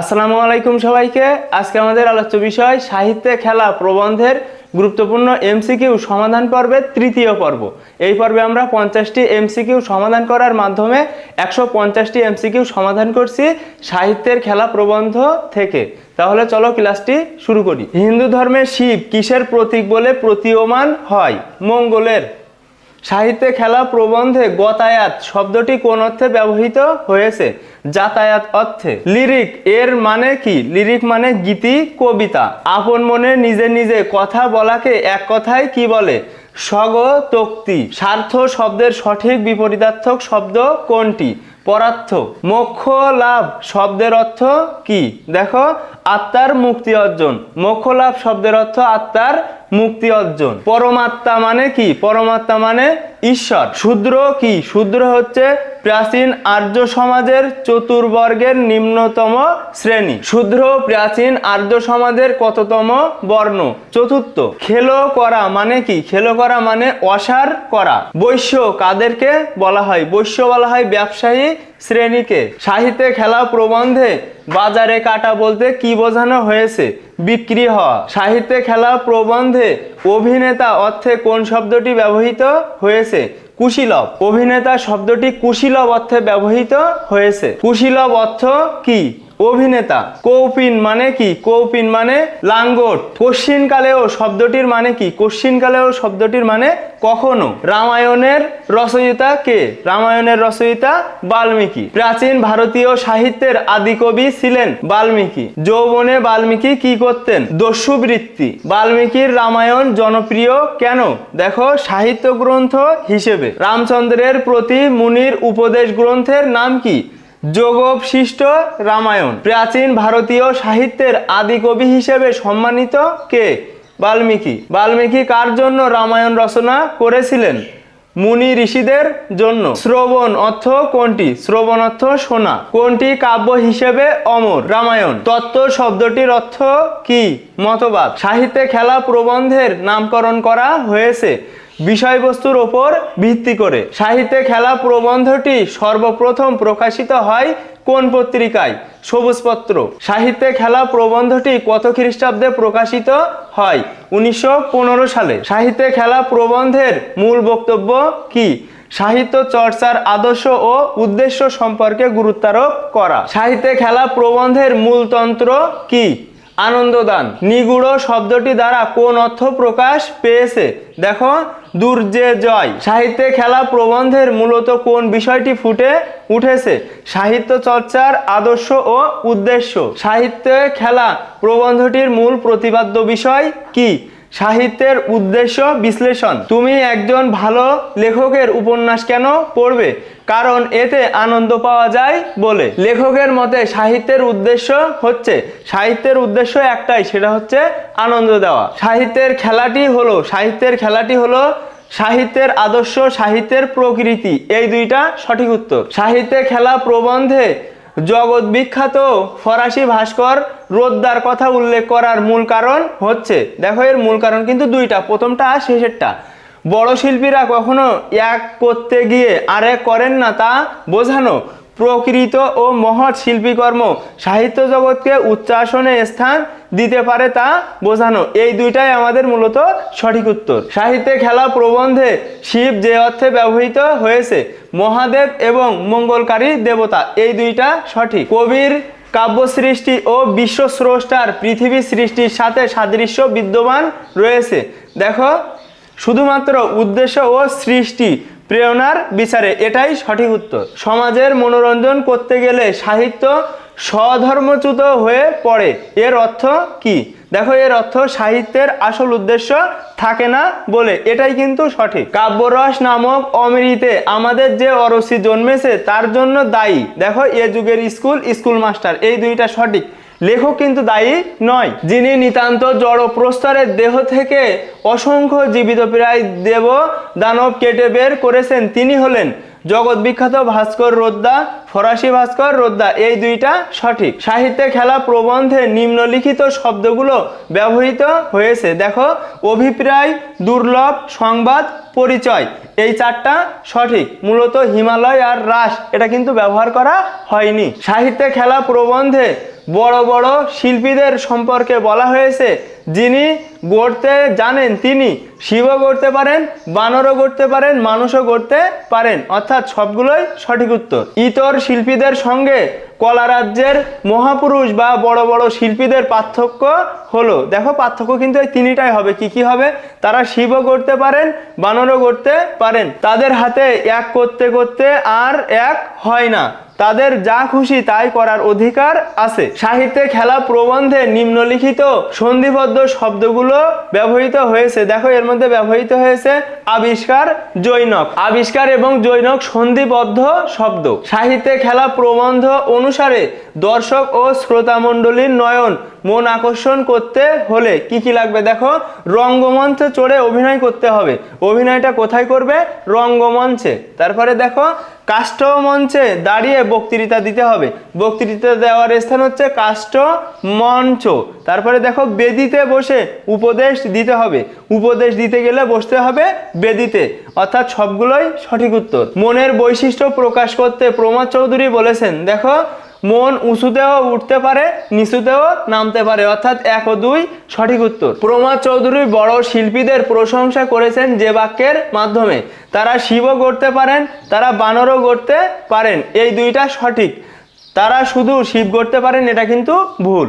আসসালামু আলাইকুম সবাইকে। আজকে আমাদের আলোচ্য বিষয়, সাহিত্যে খেলা প্রবন্ধের গুরুত্বপূর্ণ এমসিকিউ সমাধান পর্বের তৃতীয় পর্ব। এই পর্বে আমরা পঞ্চাশটি এমসিকিউ সমাধান করার মাধ্যমে একশো পঞ্চাশটি এমসিকিউ সমাধান করছি সাহিত্যের খেলা প্রবন্ধ থেকে। তাহলে চলো ক্লাসটি শুরু করি। হিন্দু ধর্মে শিব কিসের প্রতীক বলে প্রতীয়মান হয়? মঙ্গলের সাহিত্যে খেলা প্রবন্ধে গতায়াত শব্দটি কোন অর্থে ব্যবহৃত হয়েছে? যাতায়াত অর্থে। লিরিক এর মানে কি? লিরিক মানে গীতি, কবিতা। আপন মনে নিজে নিজে কথা বলাকে এক কথায় কি বলে? স্বগতোক্তি। স্বার্থ শব্দের সঠিক বিপরীতার্থক শব্দ কোনটি? পরার্থ। মোক্ষ লাভ শব্দের অর্থ কি? দেখো, আত্মার মুক্তি অর্জন। মোক্ষ লাভ শব্দের অর্থ আত্মার মুক্তি অর্জন। পরমাত্মা মানে কি? পরমাত্মা মানে ঈশ্বর। শূদ্র কি? শূদ্র হচ্ছে প্রাচীন আর্য সমাজের চতুর্বর্গের নিম্নতম শ্রেণি। শূদ্র, প্রাচীন আর্য সমাজের কততম বর্ণ? চতুর্থ, খেলো করা মানে কি? খেলো করা মানে অসার করা। বৈশ্য কাদেরকে বলা হয়? বৈশ্য বলা হয় ব্যবসায়ী শ্রেণীকে। সাহিত্যে খেলা প্রবন্ধে বাজারে কাটা বলতে কি বোঝানো হয়েছে? বিক্রি হওয়া। সাহিত্যে খেলা প্রবন্ধে অভিনেতা অর্থে কোন শব্দটি ব্যবহৃত হয়েছে? কুশীলব। অভিনেতা শব্দটি কুশীলব অর্থে ব্যবহৃত হয়েছে। কুশীলব অর্থ কি? অভিনেতা। কৌপিন মানে কি? কৌপিন মানে লাঙ্গট কশ্চিনকালেও শব্দটির মানে কি? কশ্চিনকালেও শব্দটির মানে কখনো। রামায়ণের রচয়িতা কে? রামায়ণের রচয়িতা বাল্মীকি। প্রাচীন ভারতীয় সাহিত্যের আদি কবি ছিলেন বাল্মীকি। যৌবনে বাল্মীকি কি করতেন? দস্যুবৃত্তি। বাল্মীকির রামায়ণ জনপ্রিয় কেন? দেখো সাহিত্য গ্রন্থ হিসেবে। রামচন্দ্রের প্রতি মুনির উপদেশ গ্রন্থের নাম কি? যোগবশিষ্ট রামায়ণ। প্রাচীন ভারতীয় সাহিত্যের আদি কবি হিসেবে সম্মানিত কে? বাল্মীকি। বাল্মীকি কার জন্য রামায়ণ রচনা করেছিলেন? মুনি ঋষিদের জন্য। শ্রবণ অর্থ কোনটি? শ্রবণ অর্থ শোনা। কোনটি কাব্য হিসেবে অমর? রামায়ণ। তত্ত্ব শব্দটির অর্থ কি? মতবাদ। সাহিত্যে খেলা প্রবন্ধের নামকরণ করা হয়েছে। বিষয়বস্তুর ওপর ভিত্তি করে। সাহিত্যে খেলা প্রবন্ধটি সর্বপ্রথম প্রকাশিত হয় কোন পত্রিকায়? সবুজপত্র। সাহিত্যে খেলা প্রবন্ধটি কত খ্রিস্টাব্দে প্রকাশিত হয়? উনিশশো পনেরো সালে। সাহিত্যে খেলা প্রবন্ধের মূল বক্তব্য কি? সাহিত্য চর্চার আদর্শ ও উদ্দেশ্য সম্পর্কে গুরুত্বারোপ করা। সাহিত্যে খেলা প্রবন্ধের মূলতন্ত্র কি? আনন্দদান। নিগুড় শব্দটি দ্বারা কোন অর্থ প্রকাশ পেয়েছে? দেখো, দুর্যে জয়। সাহিত্যে খেলা প্রবন্ধের মূলত কোন বিষয়টি ফুটে উঠেছে? সাহিত্য চর্চার আদর্শ ও উদ্দেশ্য। সাহিত্যে খেলা প্রবন্ধটির মূল প্রতিপাদ্য বিষয় কি? সাহিত্যের উদ্দেশ্য বিশ্লেষণ। তুমি একজন ভালো লেখকের উপন্যাস কেন পড়বে? কারণ এতে আনন্দ পাওয়া যায় বলে। লেখকের মতে সাহিত্যের উদ্দেশ্য হচ্ছে, সাহিত্যের উদ্দেশ্য একটাই, সেটা হচ্ছে আনন্দ দেওয়া। সাহিত্যের খেলাটি হলো, সাহিত্যের খেলাটি হলো সাহিত্যের আদর্শ, সাহিত্যের প্রকৃতি। এই দুইটা সঠিক উত্তর। সাহিত্যে খেলা প্রবন্ধে জগৎ বিখ্যাত ফরাসি ভাস্কর রোদ্দার কথা উল্লেখ করার মূল কারণ হচ্ছে, দেখো এর মূল কারণ কিন্তু দুইটা, প্রথমটা আর শেষেরটা। বড় শিল্পীরা কখনো এক করতে গিয়ে আর এক করেন না তা বোঝানো। প্রকৃত ও মহৎ শিল্পীকর্ম সাহিত্য জগৎকে উচ্চাসনে স্থান দিতে পারে তা বোঝানো। এই দুইটাই আমাদের মূলত সঠিক উত্তর। সাহিত্যে খেলা প্রবন্ধে শিব যে অর্থে ব্যবহৃত হয়েছে, মহাদেব এবং মঙ্গলকারী দেবতা, এই দুইটা সঠিক। কবির কাব্য সৃষ্টি ও বিশ্ব স্রষ্টার পৃথিবী সৃষ্টির সাথে সাদৃশ্য বিদ্যমান রয়েছে। দেখো, শুধুমাত্র উদ্দেশ্য ও সৃষ্টি প্রেরণার বিচারে এটাই সঠিক উত্তর। সমাজের মনোরঞ্জন করতে গেলে সাহিত্য স্বধর্মচ্যুত হয়ে পড়ে। এর অর্থ কি? দেখো, এর অর্থ সাহিত্যের আসল উদ্দেশ্য থাকে না বলে। এটাই কিন্তু সঠিক। কাব্যরস নামক অমৃতে আমাদের যে অরসি জন্মেছে, তার জন্য দায়ী। দেখো, এ যুগের স্কুল স্কুল মাস্টার। এই দুইটা সঠিক। লেখক কিন্তু দায়ী নয়। যিনি নিতান্ত জড় প্রস্তরের দেহ থেকে অসংখ্য জীবিত প্রায় দেব দানব কেটে বের করেছেন, তিনি হলেন জগৎ বিখ্যাত ভাস্কর রোদ্দা, ফরাসি ভাস্কর রোদ্দা। এই দুইটা সঠিক। সাহিত্যে খেলা প্রবন্ধে নিম্নলিখিত শব্দগুলো ব্যবহৃত হয়েছে। দেখো, অভিপ্রায়, দুর্লভ, সংবাদ, পরিচয়, এই চারটা সঠিক। মূলত হিমালয় আর রাস, এটা কিন্তু ব্যবহার করা হয়নি। সাহিত্যে খেলা প্রবন্ধে বড় বড় শিল্পীদের সম্পর্কে বলা হয়েছে, যিনি গড়তে জানেন তিনি শিবও গড়তে পারেন, বানরও গড়তে পারেন, মানুষও গড়তে পারেন। অর্থাৎ সবগুলোই সঠিক উত্তর। ইতর শিল্পীদের সঙ্গে কলা রাজ্যের মহাপুরুষ বা বড় বড় শিল্পীদের পার্থক্য হলো, দেখো পার্থক্য কিন্তু এই তিনটাই হবে। কি কি হবে? তারা শিবও গড়তে পারেন, বানরও গড়তে পারেন। তাদের হাতে এক করতে করতে আর এক হয় না। তাদের যা খুশি তাই করার অধিকার আছে। সাহিত্যে খেলা প্রবন্ধে নিম্নলিখিত সন্ধিবদ্ধ শব্দগুলো ব্যবহৃত হয়েছে। দেখো, এর মধ্যে ব্যবহৃত হয়েছে আবিষ্কার, জৈনক। আবিষ্কার এবং জৈনক সন্ধিবদ্ধ শব্দ। সাহিত্যে খেলা প্রবন্ধ অনুসারে দর্শক ও শ্রোতামণ্ডলীর নয়ন, মন আকর্ষণ করতে হলে কি কি লাগবে? দেখো, রঙ্গমঞ্চে চড়ে অভিনয় করতে হবে। অভিনয়টা কোথায় করবে? রঙ্গমঞ্চে। তারপরে দেখো কাষ্ঠ মঞ্চে দাঁড়িয়ে বক্তৃতা দিতে হবে। বক্তৃতা দেওয়ার স্থান হচ্ছে কাষ্ঠ মঞ্চ তারপরে দেখো, বেদিতে বসে উপদেশ দিতে হবে। উপদেশ দিতে গেলে বসতে হবে বেদিতে। অর্থাৎ সবগুলোই সঠিক উত্তর। মনের বৈশিষ্ট্য প্রকাশ করতে প্রমোদ চৌধুরী বলেছেন, দেখো মন উঁচুতেও উঠতে পারে নিচুতেও নামতে পারে। অর্থাৎ এক ও দুই সঠিক উত্তর। প্রমোদ চৌধুরী বড় শিল্পীদের প্রশংসা করেছেন যে বাক্যের মাধ্যমে। তারা শিবও গড়তে পারেন, তারা বানরও গড়তে পারেন। এই দুইটা সঠিক। তারা শুধু শিব গড়তে পারেন, এটা কিন্তু ভুল।